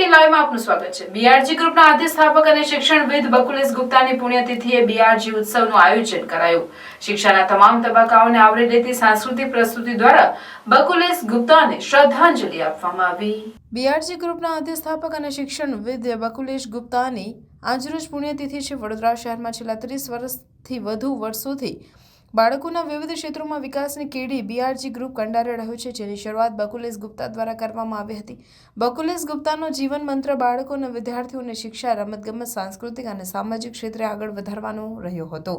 Eighteen લાઈવમાં આપનું સ્વાગત છે. બીઆરજી ગ્રુપના આદ્ય સ્થાપક અને શિક્ષણવિદ બકુલેશ ગુપ્તાની પુણ્યતિથિએ બીઆરજી ઉત્સવનું આયોજન કરાયું. શિક્ષાના તમામ તબક્કાઓને આવરી લેતી સાંસ્કૃતિક પ્રસ્તુતિ દ્વારા બકુલેશ ગુપ્તાને શ્રદ્ધાંજલિ આપવામાં આવી. બીઆરજી ગ્રુપના આદ્ય અને અને શિક્ષણવિદ બકુલેશ ગુપ્તાની આજરોજ પુણ્યતિથિ છે. વડોદરા શહેરમાં છેલ્લા ત્રીસ વર્ષથી વધુ વર્ષોથી બાળકોના વિવિધ ક્ષેત્રોમાં વિકાસની કેડી બીઆરજી ગ્રુપ કંડારે રહ્યું છે, જેની શરૂઆત બકુલેશ ગુપ્તા દ્વારા કરવામાં આવી હતી. બકુલેશ ગુપ્તાનો જીવન મંત્ર બાળકો અને વિદ્યાર્થીઓને શિક્ષા, રમતગમત, સાંસ્કૃતિક અને સામાજિક ક્ષેત્રે આગળ વધારવાનો રહ્યો હતો.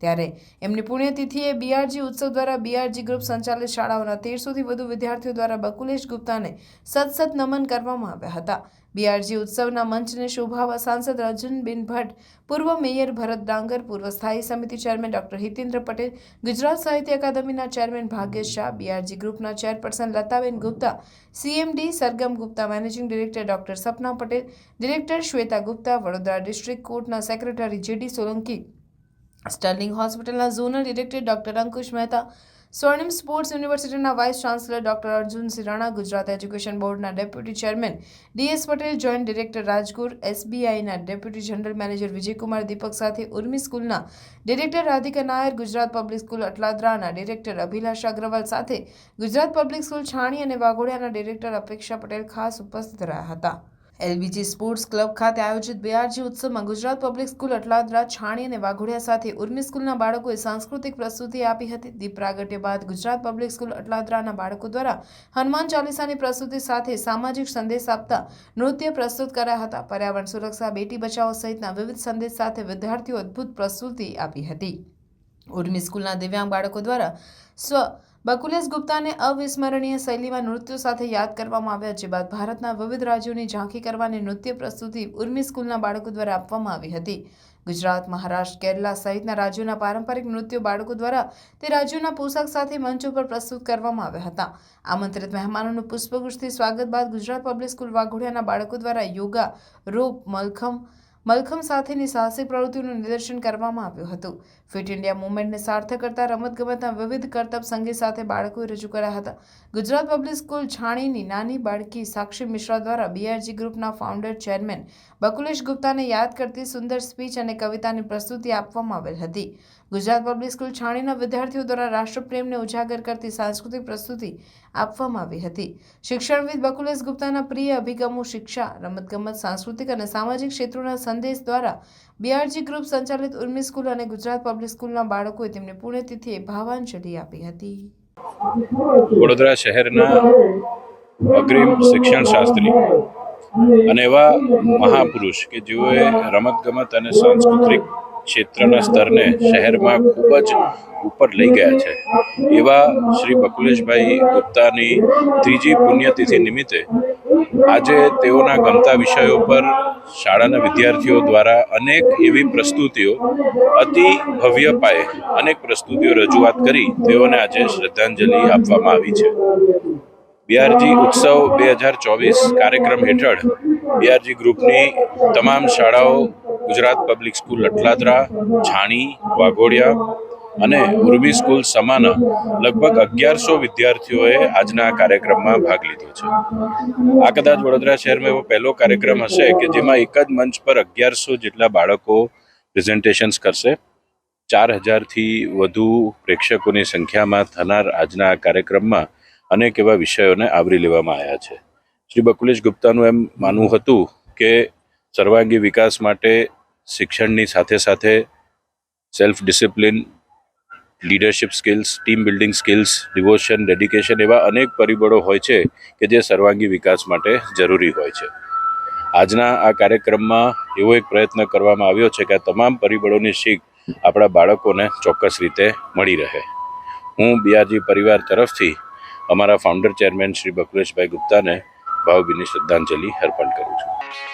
ત્યારે એમની પુણ્યતિથિએ બીઆરજી ઉત્સવ દ્વારા બીઆરજી ગ્રુપ સંચાલિત શાળાઓના તેરસોથી વધુ વિદ્યાર્થીઓ દ્વારા બકુલેશ ગુપ્તાને સત સત નમન કરવામાં આવ્યા હતા. બીઆરજી ઉત્સવના મંચને શોભાવા સાંસદ રંજનબેન ભટ્ટ, પૂર્વ મેયર ભરત ડાંગર, પૂર્વ સ્થાયી સમિતિ ચેરમેન ડોક્ટર હિતેન્દ્ર પટેલ, ગુજરાત સાહિત્ય અકાદમીના ચેરમેન ભાગ્ય શાહ, બીઆરજી ગ્રુપના chairperson Lataben Gupta, CMD Sargam Gupta, managing director doctor Sapna Patel, director Shweta Gupta, Vadodara district કોર્ટના સેક્રેટરી જેડી સોલંકી, સ્ટર્લિંગ હોસ્પિટલના zonal director doctor Ankush Mehta Swarnim sports યુનિવર્સિટીના vice chancellor doctor Arjun Sirana Gujarat education બોર્ડના deputy chairman DS Patel, joint director Rajgur એસબીઆઈના deputy general manager Vijaykumar Deepak સાથે ઉર્મી સ્કૂલના director Radhika Nair, Gujarat public school અટલાદરાના director Abhilash Agarwal સાથે Gujarat public school છાણી અને વાઘોડિયાના director અપેક્ષા પટેલ ખાસ ઉપસ્થિત રહ્યા હતા. એલબીજી સ્પોર્ટ્સ ક્લબ ખાતે આયોજિત બીઆરજી ઉત્સવમાં ગુજરાત પબ્લિક સ્કૂલ અટલાદરા, છાણી અને વાઘોડિયા સાથે ઉર્મી સ્કૂલના બાળકોએ સાંસ્કૃતિક પ્રસ્તુતિ આપી હતી. દીપ પ્રાગટ્ય બાદ ગુજરાત પબ્લિક સ્કૂલ અટલાદરાના બાળકો દ્વારા હનુમાન ચાલીસાની પ્રસ્તુતિ સાથે સામાજિક સંદેશ આપતા નૃત્ય પ્રસ્તુત કર્યા હતા. પર્યાવરણ સુરક્ષા, બેટી બચાવો સહિતના વિવિધ સંદેશ સાથે વિદ્યાર્થીઓ અદ્ભુત પ્રસ્તુતિ આપી હતી. ઉર્મી સ્કૂલના દિવ્યાંગ બાળકો દ્વારા સ્વ બકુલેશ ગુપ્તાને અવિસ્મરણીય શૈલીમાં નૃત્યો સાથે યાદ કરવામાં આવ્યા જે બાદ ભારતના વિવિધ રાજ્યોની ઝાંખી કરવાની નૃત્ય પ્રસ્તુતિ ઉર્મી સ્કૂલના બાળકો દ્વારા આપવામાં આવી હતી. ગુજરાત, મહારાષ્ટ્ર, કેરલા સહિતના રાજ્યોના પારંપરિક નૃત્યો બાળકો દ્વારા તે રાજ્યોના પોશાક સાથે મંચ ઉપર પ્રસ્તુત કરવામાં આવ્યા હતા. આમંત્રિત મહેમાનોનું પુષ્પગુચ્છથી સ્વાગત બાદ ગુજરાત પબ્લિક સ્કૂલ વાઘોડિયાના બાળકો દ્વારા યોગા, રોપ, મલખમ મલખમ સાથેની સાહસિક પ્રવૃત્તિનું નિદર્શન કરવામાં આવ્યું હતું. ફિટ ઇન્ડિયા મુવમેન્ટને સાર્થક કરતા રમતગમતના વિવિધ કરતબ સંગીત સાથે બાળકોએ રજૂ કર્યા હતા. ગુજરાત પબ્લિક સ્કૂલ છાણીની નાની બાળકી સાક્ષી મિશ્રા દ્વારા બીઆરજી ગ્રુપના ફાઉન્ડર ચેરમેન બકુલેશ ગુપ્તાને યાદ કરતી સુંદર સ્પીચ અને કવિતાની પ્રસ્તુતિ આપવામાં આવેલ હતી. ગુજરાત પબ્લિક સ્કૂલ છાણીના વિદ્યાર્થીઓ દ્વારા રાષ્ટ્રપ્રેમને ઉજાગર કરતી સાંસ્કૃતિક પ્રસ્તુતિ આપવામાં આવી હતી. શિક્ષણવિદ બકુલેશ ગુપ્તાના પ્રિય અભિગમો શિક્ષા, રમતગમત, સાંસ્કૃતિક અને સામાજિક ક્ષેત્રોના સંદેશ દ્વારા બીઆરજી ગ્રુપ સંચાલિત ઉર્મી સ્કૂલ અને ગુજરાત પબ્લિક સ્કૂલના બાળકોએ તેમની પુણ્યતિથિએ ભાવાંજલિ આપી હતી. વડોદરા શહેરના અગ્રીમ શિક્ષણ શાસ્ત્રી અને એવા મહાપુરુષ કે જેઓએ રમતગમત અને સાંસ્કૃતિક ક્ષેત્રના સ્તરને શહેરમાં ખૂબ જ ઉપર લઈ ગયા છે. એવા શ્રી બકુલેશભાઈ ગુપ્તાની ત્રીજી પુણ્યતિથિ નિમિત્તે આજે તેઓના ગમતા વિષયો પર શાળાના વિદ્યાર્થીઓ દ્વારા અનેક એવી પ્રસ્તુતિઓ, અતિ ભવ્ય પાયે અનેક પ્રસ્તુતિઓ રજૂઆત કરી તેઓને આજે શ્રદ્ધાંજલિ આપવામાં આવી છે. બીઆરજી ઉત્સવ બે હજાર ચોવીસ કાર્યક્રમ હેઠળ બીઆરજી ગ્રુપની તમામ શાળાઓ ગુજરાત પબ્લિક સ્કૂલ અટલાદરા છાણી, વાઘોડિયા અને ઉર્મી સ્કૂલ સમાના લગભગ અગિયારસો વિદ્યાર્થીઓએ આજના આ કાર્યક્રમમાં ભાગ લીધો છે. આ કદાચ વડોદરા શહેરમાં એવો પહેલો કાર્યક્રમ હશે કે જેમાં એક જ મંચ પર અગિયારસો જેટલા બાળકો પ્રેઝન્ટેશન્સ કરશે. ચાર હજારથી વધુ પ્રેક્ષકોની સંખ્યામાં થનાર આજના આ કાર્યક્રમમાં અનેક એવા વિષયોને આવરી લેવામાં આવ્યા છે. શ્રી બકુલેશ ગુપ્તાનું એમ માનવું હતું કે સર્વાંગી વિકાસ માટે શિક્ષણની સાથે સાથે self discipline leadership skills team building skills devotion dedication એવા અનેક પરિબળો હોય છે કે જે સર્વાંગી વિકાસ માટે જરૂરી હોય છે. આજના આ કાર્યક્રમમાં એવો એક પ્રયત્ન કરવામાં આવ્યો છે કે આ તમામ પરિબળોની શીખ આપણા બાળકોને ચોક્કસ રીતે મળી રહે. હું બિયાજી પરિવાર તરફથી અમારા ફાઉન્ડર ચેરમેન શ્રી બકુલેશભાઈ ગુપ્તાને ભાવભીની શ્રદ્ધાંજલિ અર્પણ કરું છું.